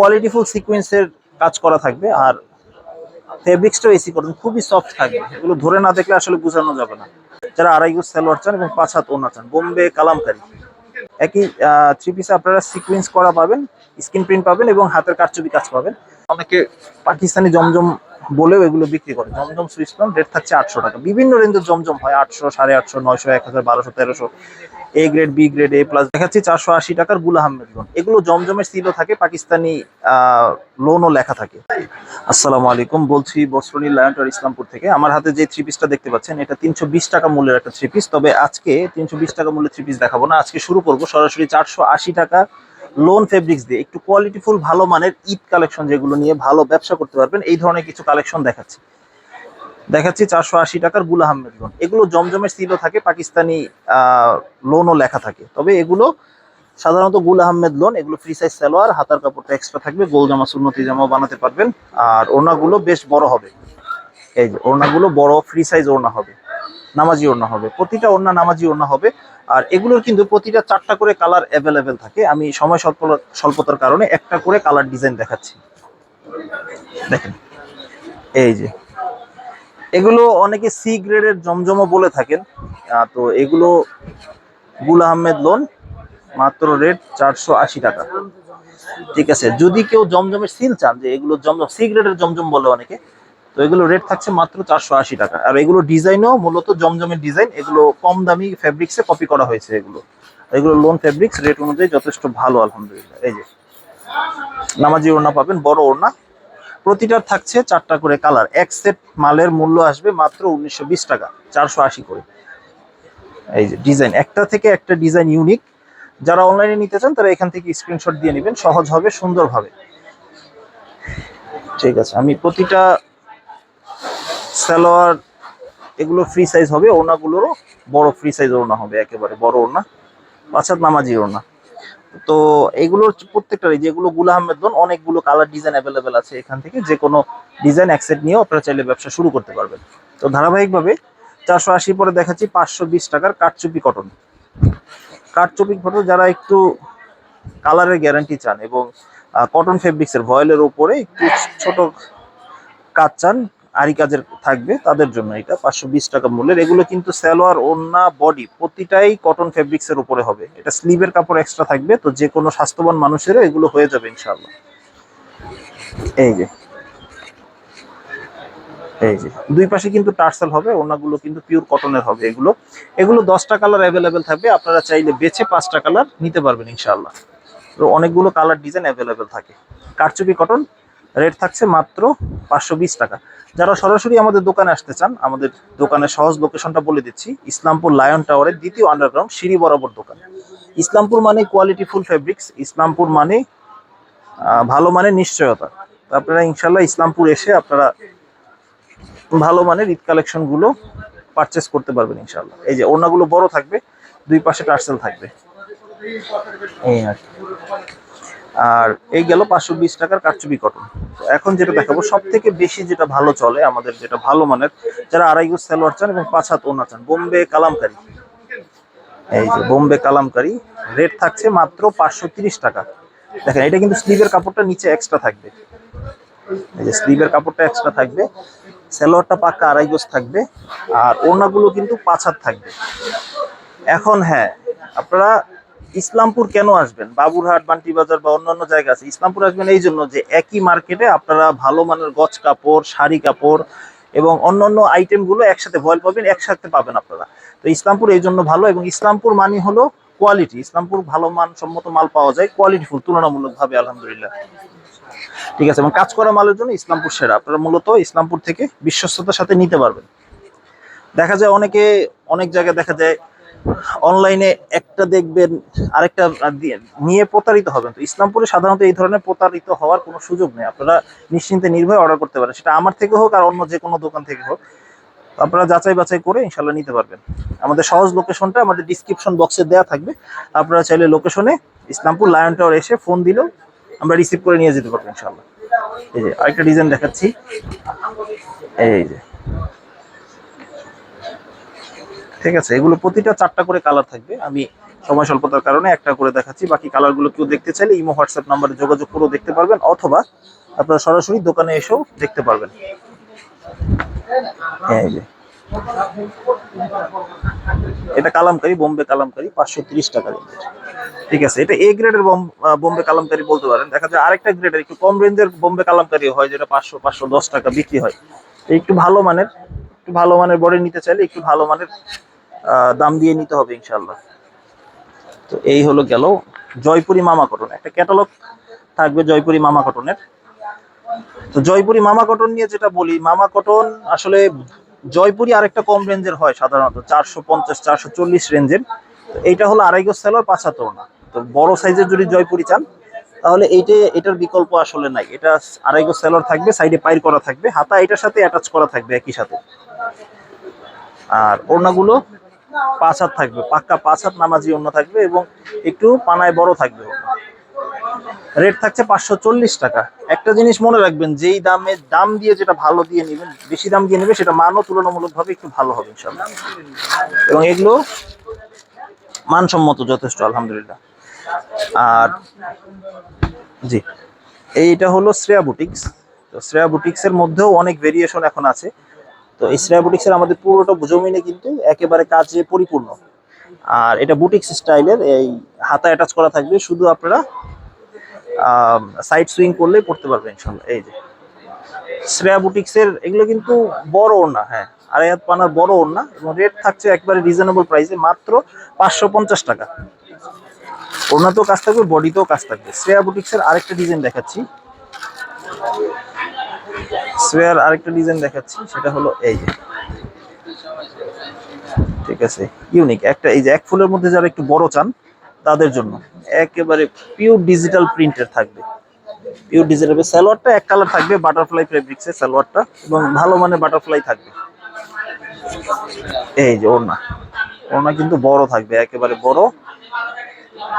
কোয়ালিটিফুল সিকোয়েন্সের কাজ করা থাকবে আর ফেব্রিক্সটাও এসি করবেন খুবই সফট থাকবে। এগুলো ধরে না দেখলে আসলে বোঝানো যাবে না। যারা আড়াই সালোয়ার চান এবং পাঁচ হাত ওনা চান, বোম্বে, কালামকারী। একই থ্রি পিসে আপনারা সিকোয়েন্স করা পাবেন স্ক্রিন প্রিন্ট পাবেন এবং হাতের কারচুপি কাজ পাবেন। অনেকে পাকিস্তানি জমজম বলেও এগুলো বিক্রি করে। জমজম সুইচ পাম্প রেট থাকছে আটশো টাকা। বিভিন্ন রেঞ্জের জমজম হয়, আটশো, সাড়ে আটশো, নয়শো, এক হাজার, বারোশো, তেরোশো। A grade B grade A plus দেখাচ্ছি চারশো আশি টাকার গুল আহমেদ লোন এগুলো জমজমের সিলও থাকে, পাকিস্তানি লোনও লেখা থাকে। আসসালামু আলাইকুম, বলছি বস্ত্রনী লায়ন্টার ইসলামপুর থেকে। আমার হাতে যে থ্রি পিসটা দেখতে পাচ্ছেন, এটা তিনশো বিশ টাকা মূল্যের একটা থ্রি পিস তবে আজকে তিনশো বিশ টাকা মূল্যের থ্রি পিস দেখাবো না। আজকে শুরু করব সরাসরি চারশো আশি টাকা লোন ফেব্রিক্স দিয়ে একটু কোয়ালিটিফুল ভালো মানের ঈদ কালেকশন যেগুলো নিয়ে ভালো ব্যবসা করতে পারবেন, এই ধরনের কিছু কালেকশন দেখাচ্ছি। দেখাচ্ছি চারশো আশি টাকার গুল আহমেদ লোন এগুলো জমজমের সিলও থাকে, পাকিস্তানি লোনও লেখা থাকে। তবে এগুলো সাধারণত গুল আহমেদ লোন এগুলো ফ্রি সাইজ সালোয়ার, হাতার কাপড়টা এক্সট্রা থাকবে, গোল জামা, সুন্নতি জামাও বানাতে পারবেন। আর ওড়নাগুলো বেশ বড় হবে। এই যে, ওড়নাগুলো বড় ফ্রি সাইজ ওড়না হবে, নামাজি ওড়না হবে। প্রতিটা ওড়না নামাজি ওড়না হবে। আর এগুলোর কিন্তু প্রতিটা চারটা করে কালার অ্যাভেলেবেল থাকে। আমি সময় স্বল্প স্বল্পতার কারণে একটা করে কালার ডিজাইন দেখাচ্ছি। দেখেন, এই যে। এগুলো অনেকে সি গ্রেডের জমজমও বলে থাকেন। তো এগুলো গুল আহমেদ লোন মাত্র রেট চারশো আশি টাকা। ঠিক আছে, যদি কেউ জমজমের সিল চান, যে এগুলো জমজম সি গ্রেডের জমজম বলে অনেকে এগুলো রেট থাকছে মাত্র চারশো আশি টাকা। আর এগুলো ডিজাইনও মূলত জমজমের ডিজাইন এগুলো কম দামি ফেব্রিক্সে কপি করা হয়েছে এগুলো। এগুলো লোন ফেব্রিক্স রেট অনুযায়ী যথেষ্ট ভালো, আলহামদুলিল্লাহ। এই যে, নামাজি ওড়না পাবেন, বড় ওড়না। প্রতিটার থাকছে চারটা করে কালার এক সেট মালের মূল্য আসবে মাত্র উনিশশো বিশ টাকা, চারশো আশি করে। এই যে ডিজাইন একটা থেকে একটা ডিজাইন ইউনিক যারা অনলাইনে নিতে চান, তারা এখান থেকে স্ক্রিনশট দিয়ে নেবেন। সহজ হবে সুন্দরভাবে ঠিক আছে, আমি প্রতিটা সালোয়ার, এগুলো ফ্রি সাইজ হবে, ওড়নাগুলোরও বড় ফ্রি সাইজ ওড়না হবে একেবারে, বড় ওড়না পাঁচাত নামাজি ওড়না। তো এগুলোর প্রত্যেকটারই যেগুলো গুলা আহমেদ অনেকগুলো কালার ডিজাইন অ্যাভেলেবেল আছে এখান থেকে যে কোনো ডিজাইন অ্যাকসেট নিয়েও আপনারা চাইলে ব্যবসা শুরু করতে পারবেন। তো ধারাবাহিকভাবে চারশো আশি পরে দেখাচ্ছি পাঁচশো বিশ টাকার কাঠচুপি কটন কাঠচুপি কটন যারা একটু কালারের গ্যারান্টি চান এবং কটন ফেব্রিক্সের ভয়েলের উপরে একটু ছোট কাজ চান আরি কাজের থাকবে, তাদের জন্য এটা। পাঁচশো বিশ টাকা মূল্যের। এগুলো কিন্তু সালোয়ার, ওড়না, বডি, প্রতিটাই কটন ফেব্রিক্সের উপরে হবে। এটা স্লিভের কাপড় এক্সট্রা থাকবে, তো যে কোনো স্বাস্থ্যবান মানুষেরও এগুলো হয়ে যাবে ইনশাল্লাহ এই যে। এই যে। দুই পাশে কিন্তু টার্সেল হবে ওনাগুলো কিন্তু পিওর কটনের হবে এগুলো। এগুলো দশটা কালার অ্যাভেলেবেল থাকবে, আপনারা চাইলে বেছে পাঁচটা কালার নিতে পারবেন ইনশাল্লাহ অনেকগুলো কালার ডিজাইন অ্যাভেলেবেল থাকে। কারচুপি কটন রেট থাকছে মাত্র পাঁচশো বিশ টাকা। যারা সরাসরি আমাদের দোকানে আসতে চান, আমাদের দোকানের সহজ লোকেশনটা বলে দিচ্ছি। ইসলামপুর লায়ন টাওয়ারের দ্বিতীয় আন্ডারগ্রাউন্ড সিঁড়ি বরাবর দোকান। ইসলামপুর মানে কোয়ালিটি ফুল ফেব্রিক্স ইসলামপুর মানে ভালো মানের নিশ্চয়তা। আপনারা ইনশাল্লাহ ইসলামপুর এসে আপনারা ভালো মানের ঈদ কালেকশনগুলো পারচেস করতে পারবেন ইনশাল্লাহ এই যে ওড়নাগুলো বড় থাকবে, দুই পাশে টার্সেল থাকবে। এই আর। আর এই গেল পাঁচশো বিশ টাকার কারচুপি কটন এখন যেটা দেখাবো সব থেকে বেশি যেটা ভালো চলে আমাদের, যেটা ভালো মানের, যারা আড়াই গোজ সালোয়ার চান এবং পাঁচ হাত ওনা চান, বোম্বে কালামকারি। এই যে বোম্বে কালামকারি রেট থাকছে মাত্র পাঁচশো টাকা। দেখেন, এটা কিন্তু স্লিভের কাপড়টা নিচে এক্সট্রা থাকবে। এই যে স্লিভের কাপড়টা এক্সট্রা থাকবে, সালোয়ারটা পাক্কা আড়াই গোজ থাকবে, আর ওড়নাগুলো কিন্তু পাঁচ হাত থাকবে। এখন হ্যাঁ আপনারা ইসলামপুর কেন আসবেন? বাবুরহাট বান্টি বাজার বা অন্যান্য জায়গা আছে। ইসলামপুর আসবেন এই জন্য যে একই মার্কেটে আপনারা ভালো মানের গছ কাপড়, শাড়ি কাপড় এবং অন্যান্য আইটেমগুলো একসাথে ভয়েল পাবেন, একসাথে পাবেন আপনারা। তো ইসলামপুর এই জন্য ভালো এবং ইসলামপুর মানে হলো কোয়ালিটি ইসলামপুর ভালো মান সম্মত মাল পাওয়া যায় কোয়ালিটি কোয়ালিটিফুল তুলনামূলকভাবে, আলহামদুলিল্লাহ। ঠিক আছে, এবং কাজ করা মালের জন্য ইসলামপুর সেরা। আপনারা মূলত ইসলামপুর থেকে বিশ্বস্ততার সাথে নিতে পারবেন। দেখা যায় অনেকে, অনেক জায়গায় দেখা যায় অনলাইনে একটা দেখবেন, আরেকটা নিয়ে প্রতারিত হবেন। তো ইসলামপুরে সাধারণত এই ধরনের প্রতারিত হওয়ার কোনো সুযোগ নেই। আপনারা নিশ্চিন্তে নির্ভয়ে অর্ডার করতে পারেন। সেটা আমার থেকে হোক আর অন্য যে কোনো দোকান থেকে হোক। আপনারা যাচাই বাছাই করে ইনশাল্লাহ নিতে পারবেন। আমাদের সহজ লোকেশনটা আমাদের ডিসক্রিপশন বক্সে দেওয়া থাকবে। আপনারা চাইলে লোকেশনে ইসলামপুর লায়ন টাওয়ার এসে ফোন দিলেও আমরা রিসিভ করে নিয়ে যেতে পারব ইনশাল্লাহ এই যে আরেকটা ডিজাইন দেখাচ্ছি। এই যে ঠিক আছে, এগুলো প্রতিটা চারটা করে কালার থাকবে। আমি সময় স্বল্পতার কারণে একটা করে দেখাচ্ছি। বাকি কালারগুলো কেউ দেখতে চাইলে ইমো, হোয়াটসঅ্যাপ নাম্বারে যোগাযোগ করেও দেখতে পারবেন, অথবা আপনারা সরাসরি দোকানে এসেও দেখতে পারবেন। এই যে। এটা কালামকারি, বোম্বে কালামকারি, পাঁচশো তিরিশ টাকা রেঞ্জের। ঠিক আছে, এটা এ গ্রেডের বোম্বে কালামকারি বলতে পারেন। দেখা যায় আরেকটা গ্রেডের, একটু কম রেঞ্জের বোম্বে কালামকারি হয়, যেটা পাঁচশো পাঁচশো দশ টাকা বিক্রি হয়। একটু ভালো মানের, একটু ভালো মানের বডি নিতে চাইলে একটু ভালো মানের দাম দিয়ে নিতে হবে ইনশাল্লাহ তো এই হলো গেল জয়পুরি মামা কটন। একটা ক্যাটালগ থাকবে জয়পুরি মামা কটনের। তো জয়পুরি মামা কটন নিয়ে যেটা বলি, মামা কটন আসলে জয়পুরি আরেকটা কম রেঞ্জের হয় সাধারণত, চারশো পঞ্চাশ, চারশো চল্লিশ রেঞ্জের। এইটা হলো আড়াই গজ সেলার, পাঁচ হাতর না তো বড় সাইজের যদি জয়পুরি চান, তাহলে এইটা, এটার বিকল্প আসলে নাই। এটা আড়াই গজ সেলার থাকবে, সাইডে পাইর করা থাকবে, হাতা এটার সাথে অ্যাটাচ করা থাকবে একই সাথে। আর ওড়নাগুলো পাঁচ হাত থাকবে, পাক্কা পাঁচ হাত নামাজি অন্য থাকবে এবং একটু পানায় বড় থাকবে। রেট থাকছে পাঁচশো চল্লিশ টাকা। একটা জিনিস মনে রাখবেন, যেই দামে দাম দিয়ে যেটা ভালো দিয়ে নেবেন, বেশি দাম দিয়ে নেবে, সেটা মানও তুলনামূলকভাবে একটু ভালো হবে ইনশাল্লাহ এবং এগুলো মানসম্মত যথেষ্ট, আলহামদুলিল্লাহ। আর জি, এইটা হলো শ্রেয়া বুটিক্স তো শ্রেয়া বুটিক্স এর মধ্যেও অনেক ভেরিয়েশন এখন আছে। তো এই শ্রেয়া বুটিক্স এর আমাদের পুরোটা জমিনে কিন্তু একেবারে কাজে পরিপূর্ণ। আর এটা বুটিক্স স্টাইলের এই হাতা অ্যাটাচ করা থাকবে, শুধু আপনারা সাইড সুইং করলেই পড়তে পারবেন ইনশাল্লাহ এই যে। শ্রেয়া বুটিক্স এর, এগুলো কিন্তু বড় ওড়না হ্যাঁ আড়াই হাত পানার বড় ওড়না, এবং রেট থাকছে একবারে রিজনেবল প্রাইসে মাত্র পাঁচশো পঞ্চাশ টাকা। ওড়নাতেও কাজ থাকবে বডিতেও কাজ থাকবে। শ্রেয়া বুটিক্স এর আরেকটা ডিজাইন দেখাচ্ছি। শ্রেয়ার আরেকটা ডিজাইন দেখাচ্ছি, সেটা হলো এই যে। ঠিক আছে ইউনিক একটা এই যে এক ফুলের মধ্যে যারা একটু বড় চান, তাদের জন্য। একেবারে পিওর ডিজিটাল প্রিন্টের থাকবে। পিওর ডিজিটাল সালোয়ারটা এক কালার থাকবে বাটারফ্লাই ফেব্রিক্সের সালোয়ারটা, এবং ভালো মানের বাটারফ্লাই থাকবে। এই যে ওড়না। ওড়না কিন্তু বড় থাকবে, একেবারে বড়।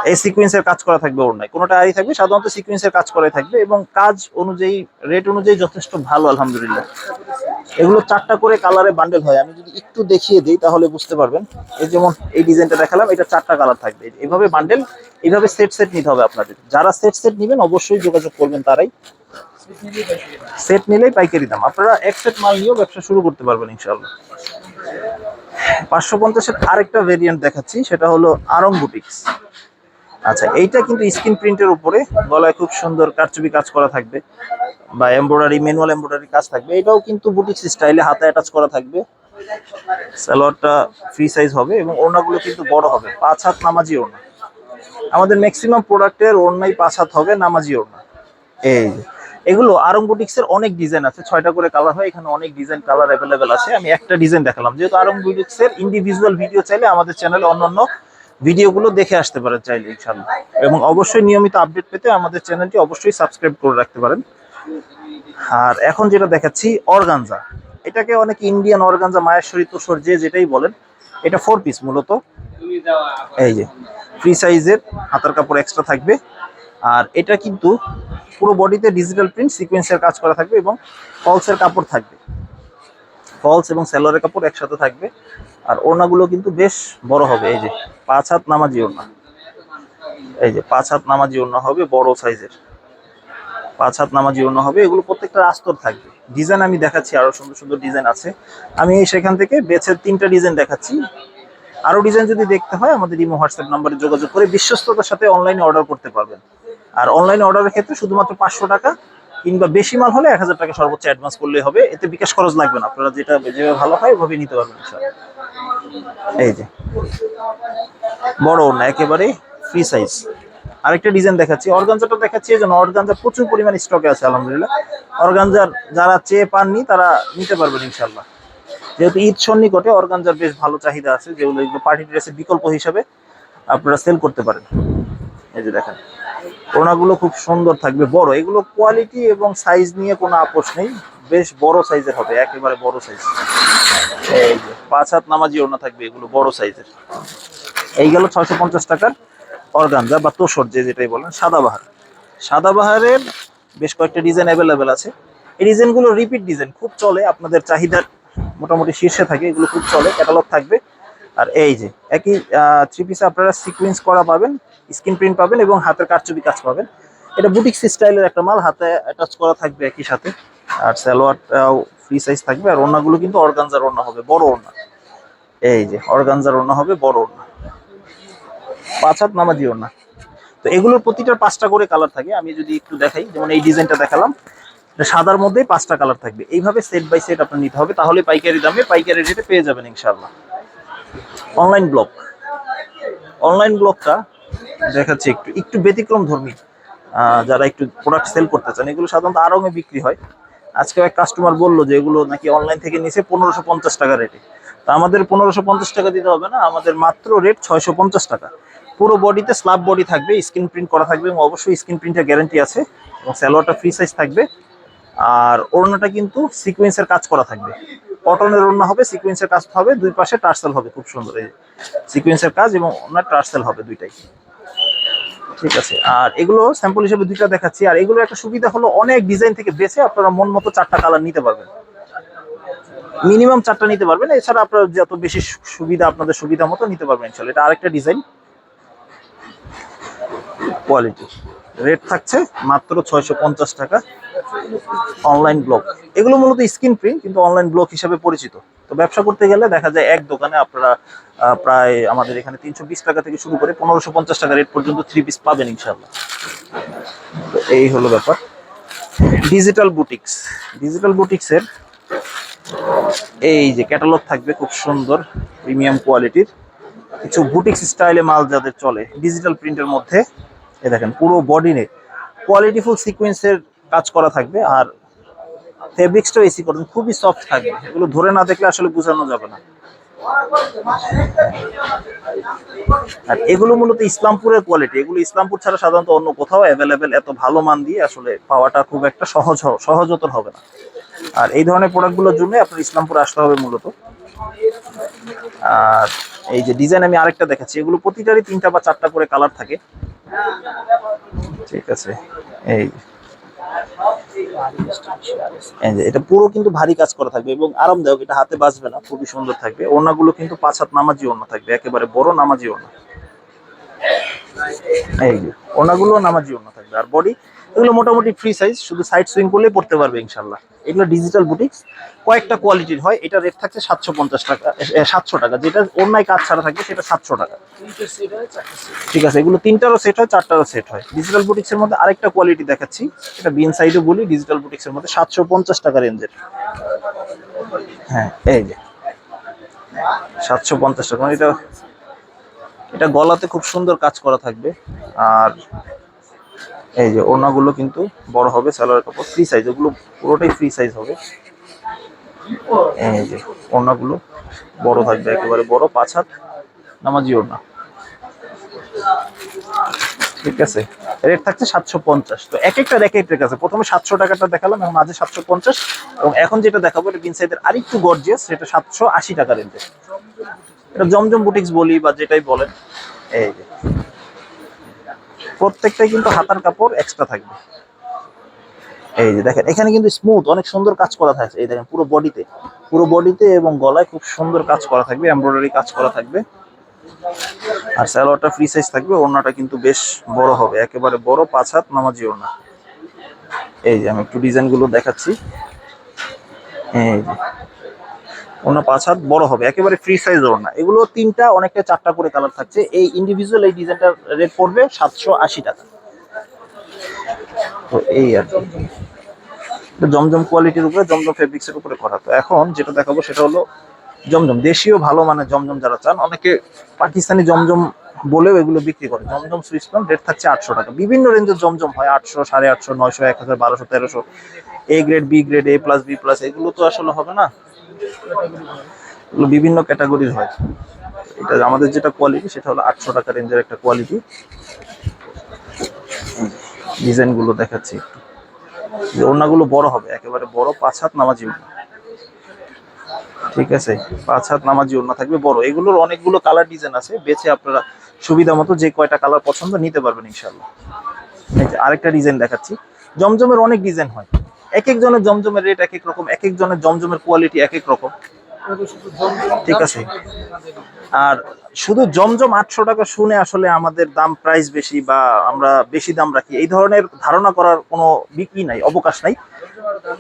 এই সিকোয়েন্সের কাজ করা থাকবে ওড়নায়। কোনোটা আরই থাকবে, সাধারণত সিকোয়েন্সের কাজ করাই থাকবে এবং কাজ অনুযায়ী রেট অনুযায়ী যথেষ্ট ভালো, আলহামদুলিল্লাহ। এগুলো চারটা করে কালারে বান্ডেল হয়। আমি যদি একটু দেখিয়ে দিই, তাহলে বুঝতে পারবেন। এই যেমন এই ডিজাইনটা দেখালাম, এটা চারটা কালার থাকবে। এইভাবে বান্ডেল এইভাবে সেট সেট নিতে হবে আপনাদের। যারা সেট সেট নেবেন, অবশ্যই যোগাযোগ করবেন তারাই। সেট নিলেই পাইকারি দাম। আপনারা এক সেট মাল নিয়েও ব্যবসা শুরু করতে পারবেন ইনশাল্লাহ পাঁচশো পঞ্চাশের আরেকটা ভেরিয়েন্ট দেখাচ্ছি, সেটা হলো আরং বুটিক্স আচ্ছা এইটা কিন্তু স্ক্রিন প্রিন্টের উপরে গলায় খুব সুন্দর কারচুপি কাজ করা থাকবে বা এমব্রয়ডারি ম্যানুয়াল এমব্রয়ডারি কাজ থাকবে। এটাও কিন্তু বুটিক্স স্টাইলে হাতে অ্যাটাচ করা থাকবে। সালোয়ারটা ফ্রি সাইজ হবে এবং ওড়নাগুলো কিন্তু বড় হবে পাঁচ হাত নামাজি ওড়না। আমাদের ম্যাক্সিমাম প্রোডাক্টের ওড়নাই পাঁচ হাত হবে নামাজি ওড়না। এই এগুলো আরং বুটিক্সের অনেক ডিজাইন আছে ছয়টা করে কালার হয় এখানে অনেক ডিজাইন কালার অ্যাভেলেবেল আছে। আমি একটা ডিজাইন দেখালাম যেহেতু আরং বুটিক্সের ইন্ডিভিজুয়াল ভিডিও চাইলে আমাদের চ্যানেলে অন্যান্য ভিডিওগুলো দেখে আসতে পারেন চাইলে ইনশাল্লাহ এবং অবশ্যই নিয়মিত আপডেট পেতে আমাদের চ্যানেলটি অবশ্যই সাবস্ক্রাইব করে রাখতে পারেন। আর এখন যেটা দেখাচ্ছি, অর্গানজা। এটাকে অনেক ইন্ডিয়ান অর্গানজা, মায়েশ্বরী, তোষর, যে যেটাই বলেন, এটা ফোর পিস মূলত। এই যে ফ্রি সাইজের হাতার কাপড় এক্সট্রা থাকবে। আর এটা কিন্তু পুরো বডিতে ডিজিটাল প্রিন্ট সিকোয়েন্সের কাজ করা থাকবে এবং ফলসের কাপড় থাকবে। ফলস এবং সেলোয়ারের কাপড় একসাথে থাকবে। আর ওড়নাগুলো কিন্তু বেশ বড় হবে, এই যে। পাঁচ হাত নামাজি ওড়না। এই যে পাঁচ হাত নামাজি ওড়না হবে বড় সাইজের। পাঁচ হাত নামাজি ওড়না হবে, এগুলো প্রত্যেকটা আস্তর থাকবে। ডিজাইন আমি দেখাচ্ছি, আরও সুন্দর সুন্দর ডিজাইন আছে। আমি সেখান থেকে বেছে তিনটা ডিজাইন দেখাচ্ছি। আরও ডিজাইন যদি দেখতে হয়, আমাদের ইমো হোয়াটসঅ্যাপ নাম্বারে যোগাযোগ করে বিশ্বস্ততার সাথে অনলাইনে অর্ডার করতে পারবেন। আর অনলাইনে অর্ডারের ক্ষেত্রে শুধুমাত্র পাঁচশো টাকা কিংবা বেশি মাল হলে এক হাজার টাকা সর্বোচ্চ অ্যাডভান্স করলেই হবে। এতে বিকাশ খরচ লাগবে না। আপনারা যেটা যেভাবে ভালো হয় ওভাবে নিতে পারবেন। এই যে বড় না, একেবারে ফ্রি সাইজ আরেকটা ডিজাইন দেখাচ্ছি। অর্গানজাটা দেখাচ্ছি, এই জন্য অর্গানজা প্রচুর পরিমাণ স্টকে আছে, আলহামদুলিল্লাহ। অর্গানজার যারা চেয়ে পাননি, তারা নিতে পারবেন ইনশাল্লাহ যেহেতু ঈদ সন্নিকটে অর্গানজার বেশ ভালো চাহিদা আছে, যেগুলো এগুলো পার্টি ড্রেসের বিকল্প হিসাবে আপনারা সেল করতে পারেন। এই যে দেখেন, ওনাগুলো খুব সুন্দর থাকবে, বড়। এগুলো কোয়ালিটি এবং সাইজ নিয়ে কোনো আপোষ নেই, বেশ বড় সাইজের হবে, একেবারে বড় সাইজ এই যে, পাঁচ হাত নামাজি ওনা থাকবে, এগুলো বড় সাইজের। এই গেল ছয়শো পঞ্চাশ টাকার অর্গানজা বা তোষর, যে যেটাই বলেন সাদাবাহার সাদাবাহারের বেশ কয়েকটা ডিজাইন অ্যাভেলেবেল আছে। এই ডিজাইনগুলো রিপিট ডিজাইন, খুব চলে, আপনাদের চাহিদার মোটামুটি শীর্ষে থাকে, এগুলো খুব চলে ক্যাটালগ থাকবে। আর এই যে, একই থ্রি পিসে আপনারা সিকুয়েন্স করা পাবেন স্ক্রিন প্রিন্ট পাবেন এবং হাতের কারচুপি কাজ পাবেন। এটা বুটিক্স স্টাইলের একটা মাল, হাতে অ্যাটাচ করা থাকবে একই সাথে। আর সালোয়ারটাও ফ্রি সাইজ থাকবে, আর ওড়নাগুলো কিন্তু অর্গানজার ওড়না হবে, বড় ওড়না। এই যে অর্গানজার ওড়না হবে, বড় ওড়না। পাঁচ হাত নামাজি ওড়না। তো এগুলোর প্রতিটার পাঁচটা করে কালার থাকে, আমি যদি একটু দেখাই, যেমন এই ডিজাইনটা দেখালাম সাদার মধ্যেই পাঁচটা কালার থাকবে। এইভাবে সেট বাই সেট আপনার নিতে হবে, তাহলে পাইকারি দামে, পাইকারি রেটে পেয়ে যাবেন ইনশাল্লাহ অনলাইন ব্লক অনলাইন ব্লকটা দেখাচ্ছি একটু একটু ব্যতিক্রম ধর্মী যারা একটু প্রোডাক্ট সেল করতে চান, এগুলো সাধারণত আরঙে বিক্রি হয়। আজকে এক কাস্টমার বলল যে এগুলো নাকি অনলাইন থেকে নিচে পনেরোশো পঞ্চাশ টাকা রেটে তা আমাদের পনেরোশো পঞ্চাশ টাকা দিতে হবে না, আমাদের মাত্র রেট ছয়শো পঞ্চাশ টাকা। পুরো বডিতে স্ল্যাব বডি থাকবে স্ক্রিন প্রিন্ট করা থাকবে এবং অবশ্যই স্ক্রিন প্রিন্টের গ্যারান্টি আছে এবং স্যালোয়ারটা ফ্রি সাইজ থাকবে। আর ওড়নাটা কিন্তু সিকোয়েন্সের কাজ করা থাকবে। কটনের ওড়না হবে সিকোয়েন্সের কাজ হবে, দুই পাশে টার্সেল হবে, খুব সুন্দর। এই সিকোয়েন্সের কাজ এবং ওনার টার্সেল হবে দুইটাই। ঠিক আছে। আর এগুলো স্যাম্পল হিসেবে দুইটা দেখাচ্ছি। আর এগুলো একটা সুবিধা হলো অনেক ডিজাইন থেকে বেছে আপনারা মন মতো চারটা কালার নিতে পারবেন। মিনিমাম চারটা নিতে পারবেন। এছাড়া আপনার যত বেশি সুবিধা আপনাদের সুবিধা মতো নিতে পারবেন ইনশাল্লাহ। এটা আরেকটা ডিজাইন কোয়ালিটি রেট থাকছে মাত্র ছয়শো পঞ্চাশ টাকা। অনলাইন ব্লক এগুলো মূলত স্ক্রিন প্রিন্ট কিন্তু অনলাইন ব্লক হিসেবে পরিচিত। তো ব্যবসা করতে গেলে দেখা যায় এক দোকানে আপনারা প্রায় আমাদের এখানে তিনশো বিশ টাকা থেকে শুরু করে পনেরোশো পঞ্চাশ টাকা রেট পর্যন্ত থ্রি পিস পাবেন ইনশাল্লাহ তো এই হলো ব্যাপার। ডিজিটাল বুটিক্স ডিজিটাল বুটিক্সের এই যে ক্যাটালগ থাকবে খুব সুন্দর প্রিমিয়াম কোয়ালিটির কিছু বুটিক্স স্টাইলে মাল যাদের চলে ডিজিটাল প্রিন্টের মধ্যে এ দেখেন, পুরো বডি নে কোয়ালিটিফুল সিকোয়েন্সের কাজ করা থাকবে আর ফেব্রিক্সটাও এসি করবেন, খুবই সফট থাকবে। এগুলো ধরে না দেখলে আসলে বোঝানো যাবে না। আর এগুলো মূলত ইসলামপুরের কোয়ালিটি এগুলো ইসলামপুর ছাড়া সাধারণত অন্য কোথাও অ্যাভেলেবেল এত ভালো মান দিয়ে আসলে পাওয়াটা খুব একটা সহজ সহজতর হবে না। আর এই ধরনের প্রোডাক্টগুলোর জন্য আপনার ইসলামপুর আসতে হবে মূলত। আর এই যে ডিজাইন আমি আরেকটা দেখাচ্ছি, এগুলো প্রতিটারই তিনটা বা চারটা করে কালার থাকে। ঠিক আছে, এই এটা পুরো কিন্তু ভারী কাজ করা থাকবে এবং আরামদায়ক, এটা হাতে বাঁচবে না, খুবই সুন্দর থাকবে। ওনাগুলো কিন্তু পাঁচ হাত নামাজি অন্য থাকবে, একেবারে বড় নামাজি অন্য এই যে ওড়নাগুলো নামাজি অন্য থাকবে। আর বডি এগুলো মোটামুটি ফ্রি সাইজ শুধু সাইড সুইং করলেই পড়তে পারবে ইনশাল্লাহ। এগুলো ডিজিটাল বুটিক্স কয়েকটা কোয়ালিটির হয় এটা রেট থাকছে সাতশো পঞ্চাশ টাকা সাতশো টাকা। যেটা অন্যায় কাজ ছাড়া থাকবে সেটা সাতশো টাকা। ঠিক আছে এগুলো তিনটারও সেট হয় চারটারও সেট হয়। ডিজিটাল বুটিক্সের মধ্যে আরেকটা কোয়ালিটি দেখাচ্ছি। এটা বিন সাইডও বলি ডিজিটাল বুটিক্সের মধ্যে সাতশো পঞ্চাশ টাকা রেঞ্জের হ্যাঁ এই যে। সাতশো পঞ্চাশ টাকা মানে এটা এটা গলাতে খুব সুন্দর কাজ করা থাকবে। আর এই যে ওড়নাগুলো কিন্তু বড় হবে, সালোয়ার কাপড় ফ্রি সাইজ ওগুলো পুরোটাই ফ্রি সাইজ হবে। এই যে ওড়নাগুলো বড় থাকবে, একেবারে বড় পাঁচ হাত নামাজি ওড়না। ঠিক আছে? রেট থাকছে সাতশো পঞ্চাশ। তো এক একটা এক এক রেট আছে। প্রথমে সাতশো টাকাটা দেখালাম এবং মাঝে সাতশো পঞ্চাশ। এবং এখন যেটা দেখাবো, এটা বিন সাইডের আরেকটু গর্জিয়াস সেটা সাতশো আশি টাকা রেঞ্জে এটা জমজম বুটিক্স বলি বা যেটাই বলেন। এই যে প্রত্যেকটাই কিন্তু হাতার কাপড় এক্সট্রা থাকবে। এই যে দেখেন, এখানে কিন্তু স্মুথ অনেক সুন্দর কাজ করা থাকছে। এই দেখেন, পুরো বডিতে পুরো বডিতে এবং গলায় খুব সুন্দর কাজ করা থাকবে এমব্রয়ডারি কাজ করা থাকবে। আর স্যালোয়ারটা ফ্রি সাইজ থাকবে, ওড়নাটা কিন্তু বেশ বড় হবে, একেবারে বড় পাঁচ হাত নামাজি ওড়না। এই যে আমি একটু ডিজাইনগুলো দেখাচ্ছি। এই যে ওড়না পাঁচ হাত বড় হবে, একেবারে ফ্রি সাইজ ওড়না। এগুলো তিনটা, অনেকটা চারটা করে কালার থাকছে। এই ইন্ডিভিজুয়াল এই ডিজাইনটার রেট পড়বে সাতশো আশি টাকা। তো এই আর জমজম কোয়ালিটির উপরে, জমজম ফেব্রিক্সের উপরে করা। তো এখন যেটা দেখাবো সেটা হলো জমজম। দেশীয় ভালো মানে জমজম যারা চান, অনেকে পাকিস্তানি জমজম বলেও এগুলো বিক্রি করে। জমজম সুইচ পাম্প রেট থাকছে আটশো টাকা। বিভিন্ন রেঞ্জের জমজম হয়, আটশো, সাড়ে আটশো, নয়শো, এক হাজার, বারোশো, তেরোশো। A grade B grade A plus B plus এগুলো তো আসলে হবে না। বিভিন্ন ক্যাটাগরির হয়। এটা আমাদের যেটা কোয়ালিটি সেটা হলো আটশো টাকা রেঞ্জের একটা কোয়ালিটি ডিজাইনগুলো দেখাচ্ছি একটু। যে ওড়নাগুলো বড় হবে, একেবারে বড় পাঁচ হাত নামাজি ওড়না। ঠিক আছে? পাঁচ হাত নামাজি ওড়না থাকবে বড়। এগুলোর অনেকগুলো কালার ডিজাইন আছে, বেছে আপনারা সুবিধা মতো যে কয়টা কালার পছন্দ নিতে পারবেন ইনশাল্লাহ আরেকটা ডিজাইন দেখাচ্ছি। জমজমের অনেক ডিজাইন হয়। এক একজনের জমজমের রেট এক এক রকম এক একজনের জমজমের কোয়ালিটি এক এক রকম। ঠিক আছে? আর শুধু জমজম আটশো টাকা শুনে আসলে আমাদের দাম প্রাইস বেশি বা আমরা বেশি দাম রাখি, এই ধরনের ধারণা করার কোনো বিক্রি নাই, অবকাশ নাই।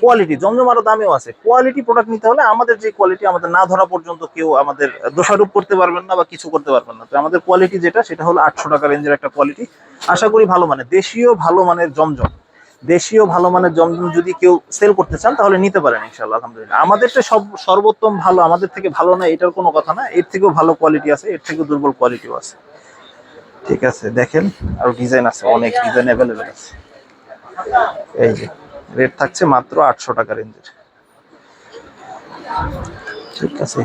কোয়ালিটি জমজম আরও দামেও আছে। কোয়ালিটি প্রোডাক্ট নিতে হলে আমাদের যে কোয়ালিটি আমাদের না ধরা পর্যন্ত কেউ আমাদের দোষারোপ করতে পারবেন না বা কিছু করতে পারবেন না। তো আমাদের কোয়ালিটি যেটা, সেটা হলো আটশো টাকা রেঞ্জের একটা কোয়ালিটি আশা করি ভালো মানে দেশীয় ভালো মানের জমজম। দেশীয় ভালো মানের জমজম যদি কেউ সেল করতে চান, তাহলে নিতে পারেন ইনশাল্লাহ আলহামদুলিল্লাহ। আমাদেরটা সব সর্বোত্তম ভালো, আমাদের থেকে ভালো না, এটার কোনো কথা না। এর থেকেও ভালো কোয়ালিটি আছে, এর থেকেও দুর্বল কোয়ালিটিও আছে। ঠিক আছে, দেখেন, আর ডিজাইন আছে, অনেক ডিজাইন অ্যাভেলেবেল আছে। এই যে রেট থাকছে মাত্র আটশো টাকা রেঞ্জের। ঠিক আছে।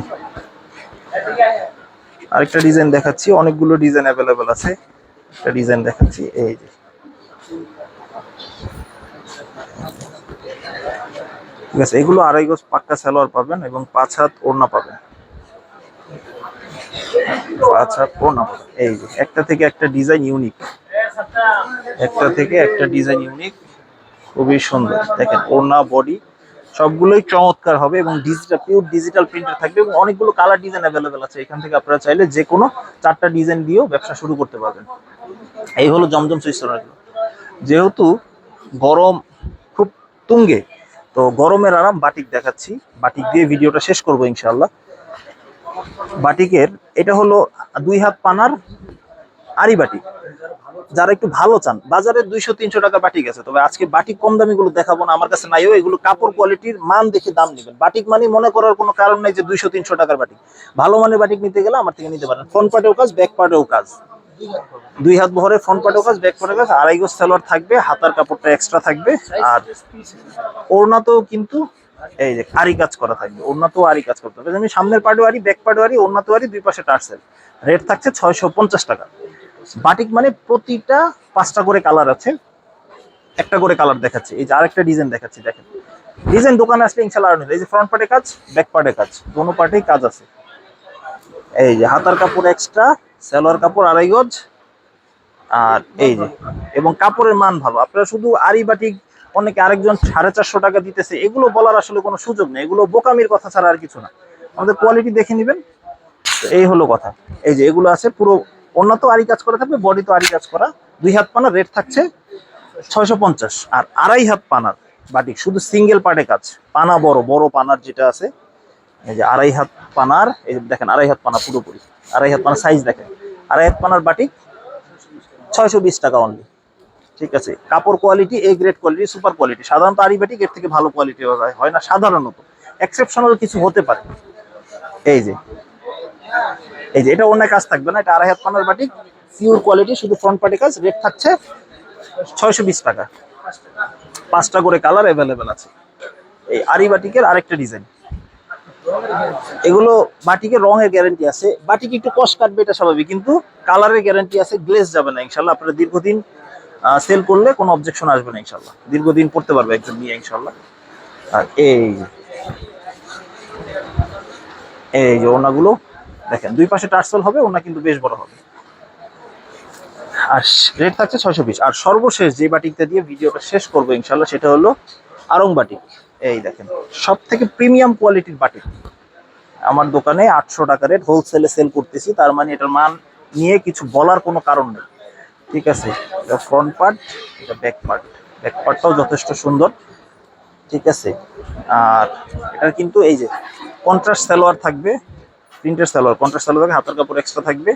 আরেকটা ডিজাইন দেখাচ্ছি, অনেকগুলো ডিজাইন অ্যাভেলেবেল আছে। একটা ডিজাইন দেখাচ্ছি, এই যে। ঠিক আছে, এগুলো আড়াই গজ পাক্কা সালোয়ার পাবেন এবং পাঁচ হাত ওড়না পাবেন। পাঁচ হাত ওড়না পাবেন। এই একটা থেকে একটা ডিজাইন ইউনিক। একটা থেকে একটা ডিজাইন ইউনিক, খুবই সুন্দর। দেখেন, ওড়না, বডি, সবগুলোই চমৎকার হবে এবং ডিজিটাল পিওর ডিজিটাল প্রিন্টার থাকবে এবং অনেকগুলো কালার ডিজাইন অ্যাভেলেবেল আছে। এখান থেকে আপনারা চাইলে যে কোনো চারটা ডিজাইন দিয়েও ব্যবসা শুরু করতে পারবেন। এই হলো জমজম সুইস্টার যেহেতু গরম তুঙ্গে। তো গরমের আরাম, বাটিক দেখাচ্ছি। বাটিক দিয়ে ভিডিওটা শেষ করব ইনশাল্লাহ বাটিকের, এটা হলো দুই হাত পানার আরি বাটিক যারা একটু ভালো চান, বাজারে দুইশো, তিনশো টাকা বাটিক আছে। তবে আজকে বাটিক কম দামি গুলো দেখাবো না, আমার কাছে নাইও। এগুলো কাপড় কোয়ালিটির মান দেখে দাম নেবেন। বাটিক মানে মনে করার কোনো কারণ নাই যে দুইশো, তিনশো টাকার বাটিক। ভালো মানের বাটিক নিতে গেলে আমার থেকে নিতে পারেন। ফ্রন্ট পার্টেও কাজ, ব্যাক পার্টেও কাজ। দুই হাত বহরের ফ্রন্ট পার্টেও কাজ ব্যাক পার্টেও কাজ, আড়াই গোজ সালোয়ার থাকবে, হাতার কাপড়টা এক্সট্রা থাকবে, আর ওড়নাতেও কিন্তু এই যে আরি কাজ করা থাকবে, ওড়নাতেও আরি কাজ করতে হবে। আমি সামনের পার্টেও আরি ব্যাক পার্টেও আরি ওড়নাতেও আরি দুই পাশে টার্সেল। রেট থাকছে ছয়শো পঞ্চাশ টাকা। বাটিক মানে প্রতিটা পাঁচটা করে কালার আছে, একটা করে কালার দেখাচ্ছে। এই যে আরেকটা ডিজাইন দেখাচ্ছি, দেখেন। ডিজাইন দোকানে আসলে ইনশাল্লাহ আরও। এই যে ফ্রন্ট পার্টে কাজ ব্যাক পার্টে কাজ কোনো পার্টেই কাজ আছে। এই যে হাতার কাপড় এক্সট্রা সালোয়ার কাপড় আড়াই গজ। আর এই যে, এবং কাপড়ের মান ভালো। আপনারা শুধু আরি বাটিক অনেকে আরেকজন সাড়ে চারশো টাকা দিতেছে, এগুলো বলার আসলে কোনো সুযোগ নেই। এগুলো বোকামির কথা ছাড়া আর কিছু না। আমাদের কোয়ালিটি দেখে নেবেন। এই হলো কথা। এই যে, এগুলো আছে পুরো, অন্য তো আরি কাজ করা থাকবে বডি তো আরি কাজ করা। দুই হাত পানার রেট থাকছে ছয়শো পঞ্চাশ। আর আড়াই হাত পানার বাটিক শুধু সিঙ্গেল পার্টে কাজ। পানা বড় বড় পানার যেটা আছে, এই যে আড়াই হাত পানার, এই দেখেন, আড়াই হাত পানা পুরোপুরি। আড়াই হাত পানার সাইজ দেখেন। আড়াই হাত পানার বাটিক ছয়শো বিশ টাকা অনলি ঠিক আছে? কাপড় quality A grade quality super quality সাধারণত আরি বাটিক এর থেকে ভালো কোয়ালিটি হয় না সাধারণত। এক্সেপশনাল কিছু হতে পারে। এই যে। এই যে, এটা অন্য কাজ থাকবে না, এটা আড়াই হাত পানার বাটিক পিওর কোয়ালিটি শুধু ফ্রন্ট পার্টি কাজ রেট থাকছে ছয়শো বিশ টাকা। পাঁচটা করে কালার অ্যাভেলেবেল আছে। এই আরি বাটিকের আরেকটা ডিজাইন এগুলো বাটিকের রঙের গ্যারান্টি আছে। বাটিক একটু কষ কাটবে এটা স্বাভাবিক, কিন্তু কালারের গ্যারান্টি আছে গ্লেজ যাবে না, ইনশাল্লাহ। আপনারা দীর্ঘদিন সেল করলে কোনো অবজেকশন আসবে না, ইনশাল্লাহ। দীর্ঘদিন পড়তে পারবে একজন নিয়ে, ইনশাল্লাহ। আর এই এই যে ওনাগুলো, দেখেন, দুই পাশে টার্সেল হবে, ওনা কিন্তু বেশ বড় হবে। আর রেট থাকছে ছয়শো বিশ। আর সর্বশেষ যে বাটিকটা দিয়ে ভিডিওটা শেষ করব, ইনশাল্লাহ, সেটা হলো আরং বাটিক। এই দেখেন সব থেকে প্রিমিয়াম কোয়ালিটির বাটিক আমার দোকানে আটশো টাকা রেট হোলসেলে সেল করতেছি, তার মানে এটার মান নিয়ে কিছু বলার কোনো কারণ নেই। ঠিক আছে, এটা ফ্রন্ট পার্ট এটা ব্যাক পার্ট ব্যাক পার্টটাও যথেষ্ট সুন্দর। ঠিক আছে, আর এটার কিন্তু এই যে কন্ট্রাস্ট সালোয়ার থাকবে প্রিন্টের সালোয়ার কন্ট্রাস্ট সালোয়ার থাকবে, হাতের কাপড় এক্সট্রা থাকবে,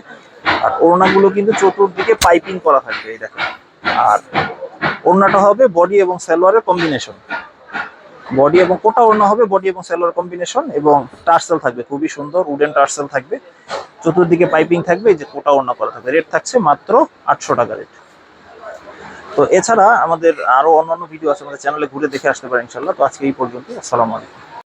আর ওড়নাগুলো কিন্তু চতুর্দিকে পাইপিং করা থাকবে, এই দেখেন। আর ওড়নাটা হবে বডি এবং সালোয়ারের কম্বিনেশন বডি এবং কোটা ওড়না হবে বডি এবং সালোয়ার কম্বিনেশন এবং টার্সেল থাকবে, খুবই সুন্দর উডেন টার্সেল থাকবে। চতুর্দিকে পাইপিং থাকবে যে কোটা ওড়না করা থাকবে। রেট থাকছে মাত্র আটশো টাকা রেট তো এছাড়া আমাদের আরও অন্যান্য ভিডিও আছে আমাদের চ্যানেলে ঘুরে দেখে আসতে পারেন ইনশাল্লাহ তো আজকে এই পর্যন্ত আসসালামু আলাইকুম।